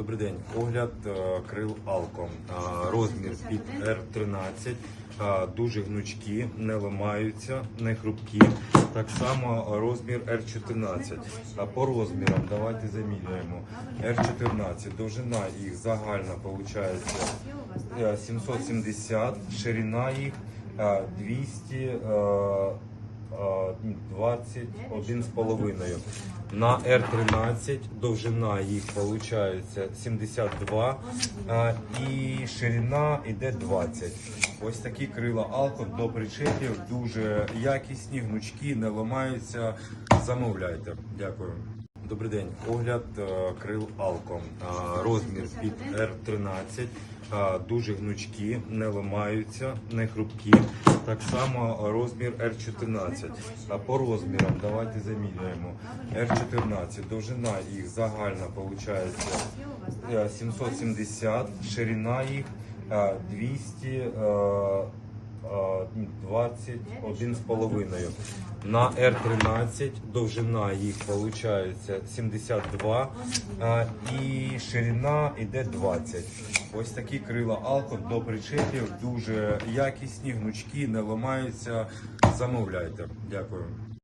Добрий день. Огляд е, крил Алко. Е, Розмір під R13. Е, Дуже гнучкі, не ламаються, не хрупкі. Так само розмір R14. А По розмірам давайте заміряємо. R14. Довжина їх загальна виходить е, 770, ширина їх е, 200. Е, 21 з половиною. На R13 довжина їх виходить 72 а, і ширина йде 20. Ось такі крила Алко до причепів, дуже якісні, гнучкі, не ламаються. Замовляйте. Дякую. Добрий день. Огляд е, крил Алко. Е, Розмір під R13. Е, Дуже гнучкі, не ламаються, не хрупкі. Так само розмір R14. А По розмірам давайте заміряємо. R14. Довжина їх загальна виходить е, 770, ширина їх е, 200. Е, 21 з половиною. На R13 довжина їх виходить 72 і ширина йде 20. Ось такі крила Алко до причепів, дуже якісні, гнучкі, не ламаються. Замовляйте. Дякую.